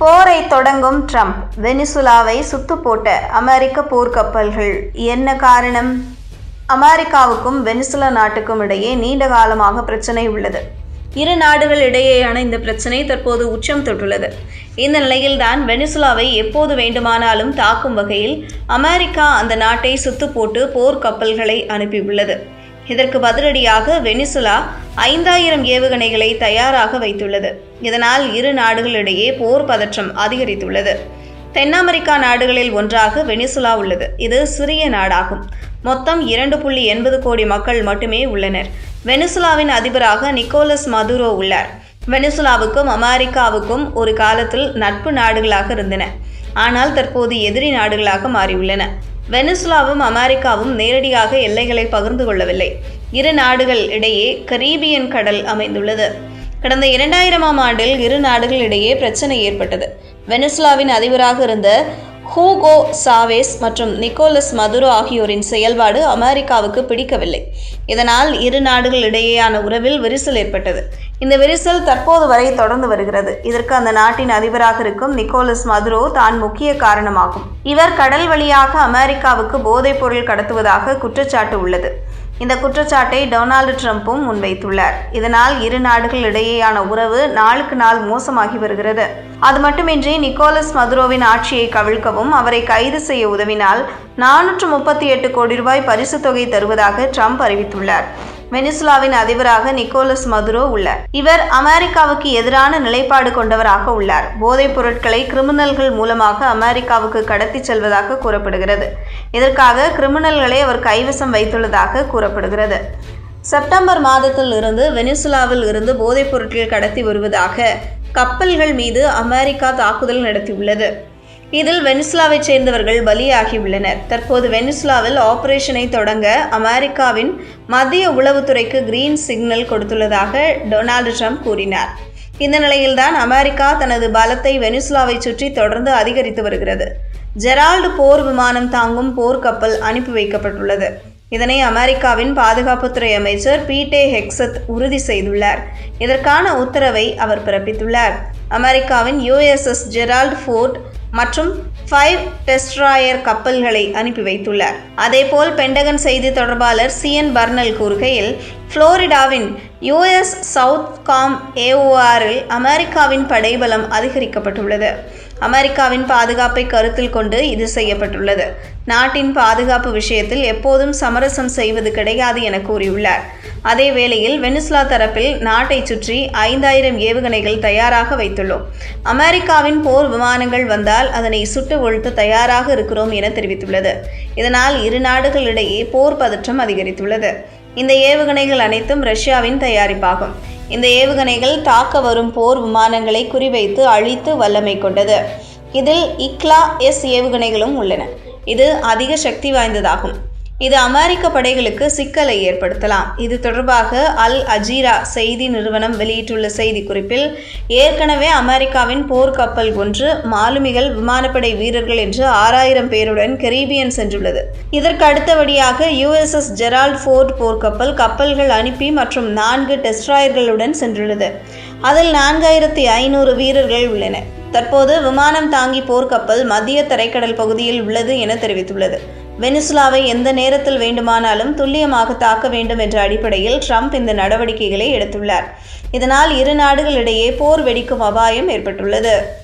போரை தொடங்கும் ட்ரம்ப் வெனிசுலாவை சுத்து போட்ட அமெரிக்க போர்க்கப்பல்கள். என்ன காரணம்? அமெரிக்காவுக்கும் வெனிசுலா நாட்டுக்கும் இடையே நீண்ட காலமாக பிரச்சனை உள்ளது. இரு நாடுகள் இடையேயான இந்த பிரச்சனை தற்போது உச்சம் தொட்டுள்ளது. இந்த நிலையில்தான் வெனிசுலாவை எப்போது வேண்டுமானாலும் தாக்கும் வகையில் அமெரிக்கா அந்த நாட்டை சுத்து போட்டு போர்க்கப்பல்களை அனுப்பியுள்ளது. இதற்கு பதிலடியாக வெனிசுலா ஐந்தாயிரம் ஏவுகணைகளை தயாராக வைத்துள்ளது. இதனால் இரு நாடுகளிடையே போர் பதற்றம் அதிகரித்துள்ளது. தென் அமெரிக்கா நாடுகளில் ஒன்றாக வெனிசுலா உள்ளது. இது சிறிய நாடாகும். மொத்தம் இரண்டு புள்ளி எண்பது கோடி மக்கள் மட்டுமே உள்ளனர். வெனிசுலாவின் அதிபராக நிக்கோலஸ் மதுரோ உள்ளார். வெனிசுலாவுக்கும் அமெரிக்காவுக்கும் ஒரு காலத்தில் நட்பு நாடுகளாக இருந்தன. ஆனால் தற்போது எதிரி நாடுகளாக மாறியுள்ளன. வெனிசுலாவும் அமெரிக்காவும் நேரடியாக எல்லைகளை பகிர்ந்து கொள்ளவில்லை. இரு நாடுகள் இடையே கரீபியன் கடல் அமைந்துள்ளது. கடந்த இரண்டாயிரமாம் ஆண்டில் இரு நாடுகள் இடையே பிரச்சனை ஏற்பட்டது. வெனிசுலாவின் அதிபராக இருந்த ஹூகோ சாவேஸ் மற்றும் நிக்கோலஸ் மதுரோ ஆகியோரின் செயல்பாடு அமெரிக்காவுக்கு பிடிக்கவில்லை. இதனால் இரு நாடுகள் இடையேயான உறவில் விரிசல் ஏற்பட்டது. இந்த விரிசல் தற்போது வரை தொடர்ந்து வருகிறது. இதற்கு அந்த நாட்டின் அதிபராக இருக்கும் நிக்கோலஸ் மதுரோ தான் முக்கிய காரணமாகும். இவர் கடல் வழியாக அமெரிக்காவுக்கு போதைப் பொருள் கடத்துவதாக குற்றச்சாட்டு உள்ளது. இந்த குற்றச்சாட்டை டொனால்டு ட்ரம்ப்பும் முன்வைத்துள்ளார். இதனால் இரு நாடுகள் இடையேயான உறவு நாளுக்கு நாள் மோசமாகி வருகிறது. அது மட்டுமின்றி நிக்கோலஸ் மதுரோவின் ஆட்சியை கவிழ்க்கவும் அவரை கைது செய்ய உதவினால் நானூற்று முப்பத்தி எட்டு கோடி ரூபாய் பரிசு தொகை தருவதாக ட்ரம்ப் அறிவித்துள்ளார். வெனிசுலாவின் அதிபராக நிக்கோலஸ் மதுரோ உள்ளார். இவர் அமெரிக்காவுக்கு எதிரான நிலைப்பாடு கொண்டவராக உள்ளார். போதைப் பொருட்களை கிரிமினல்கள் மூலமாக அமெரிக்காவுக்கு கடத்திச் செல்வதாக கூறப்படுகிறது. இதற்காக கிரிமினல்களை அவர் கைவசம் வைத்துள்ளதாக கூறப்படுகிறது. செப்டம்பர் மாதத்தில் இருந்து வெனிசுலாவில் இருந்து போதைப் பொருட்கள் கடத்தி வருவதாக கப்பல்கள் மீது அமெரிக்கா தாக்குதல் நடத்தியுள்ளது. இதில் வெனிசுலாவைச் சேர்ந்தவர்கள் பலியாகியுள்ளனர். தற்போது வெனிசுலாவில் ஆபரேஷனை தொடங்க அமெரிக்காவின் மத்திய உளவுத்துறைக்கு கிரீன் சிக்னல் கொடுத்துள்ளதாக டொனால்டு ட்ரம்ப் கூறினார். இந்த நிலையில்தான் அமெரிக்கா தனது பலத்தை வெனிசுலாவை சுற்றி தொடர்ந்து அதிகரித்து வருகிறது. ஜெரால்டு போர் விமானம் தாங்கும் போர்க்கப்பல் அனுப்பி வைக்கப்பட்டுள்ளது. இதனை அமெரிக்காவின் பாதுகாப்புத்துறை அமைச்சர் பீட்டே ஹெக்ஸத் உறுதி செய்துள்ளார். இதற்கான உத்தரவை அவர் பிறப்பித்துள்ளார். அமெரிக்காவின் யுஎஸ்எஸ் ஜெரால்ட் ஃபோர்ட் மற்றும் ஃபைவ் டெஸ்ட்ராயர் கப்பல்களை அனுப்பி வைத்துள்ளார். அதேபோல் பென்டகன் செய்தி தொடர்பாளர் சிஎன் பர்னல் கூறுகையில் புளோரிடாவின் யுஎஸ் சவுத் காம் ஏஓஆரில் அமெரிக்காவின் படைபலம் அதிகரிக்கப்பட்டுள்ளது. அமெரிக்காவின் பாதுகாப்பை கருத்தில் கொண்டு இது செய்யப்பட்டுள்ளது. நாட்டின் பாதுகாப்பு விஷயத்தில் எப்போதும் சமரசம் செய்வது கிடையாது என கூறியுள்ளார். அதே வேளையில் வெனிசுலா தரப்பில் நாட்டை சுற்றி ஐந்தாயிரம் ஏவுகணைகள் தயாராக வைத்துள்ளோம். அமெரிக்காவின் போர் விமானங்கள் வந்தால் அதனை சுட்டு ஒழுத்த தயாராக இருக்கிறோம் என தெரிவித்துள்ளது. இதனால் இரு நாடுகளிடையே போர் பதற்றம் அதிகரித்துள்ளது. இந்த ஏவுகணைகள் அனைத்தும் ரஷ்யாவின் தயாரிப்பாகும். இந்த ஏவுகணைகள் தாக்க வரும் போர் விமானங்களை குறிவைத்து அழித்து வல்லமை கொண்டது. இதில் இக்லா எஸ் ஏவுகணைகளும் உள்ளன. இது அதிக சக்தி வாய்ந்ததாகும். இது அமெரிக்க படைகளுக்கு சிக்கலை ஏற்படுத்தலாம். இது தொடர்பாக அல் அஜீரா செய்தி நிறுவனம் வெளியிட்டுள்ள செய்திக்குறிப்பில் ஏற்கனவே அமெரிக்காவின் போர்க்கப்பல் ஒன்று மாலுமிகள் விமானப்படை வீரர்கள் என்று ஆறாயிரம் பேருடன் கரீபியன் சென்றுள்ளது. இதற்கு அடுத்தபடியாக யுஎஸ்எஸ் ஜெரால்ட் ஃபோர்ட் போர்க்கப்பல் கப்பல்கள் அனுப்பி மற்றும் நான்கு டெஸ்ட்ராயர்களுடன் சென்றுள்ளது. அதில் நான்காயிரத்தி ஐநூறு வீரர்கள் உள்ளனர் தற்போது விமானம் தாங்கி போர்க்கப்பல் மத்திய தரைக்கடல் பகுதியில் உள்ளது என தெரிவித்துள்ளது. வெனிசுலாவை எந்த நேரத்தில் வேண்டுமானாலும் துல்லியமாக தாக்க வேண்டும் என்ற அடிப்படையில் ட்ரம்ப் இந்த நடவடிக்கைகளை எடுத்துள்ளார். இதனால் இரு நாடுகளிடையே போர் வெடிக்கும் அபாயம் ஏற்பட்டுள்ளது.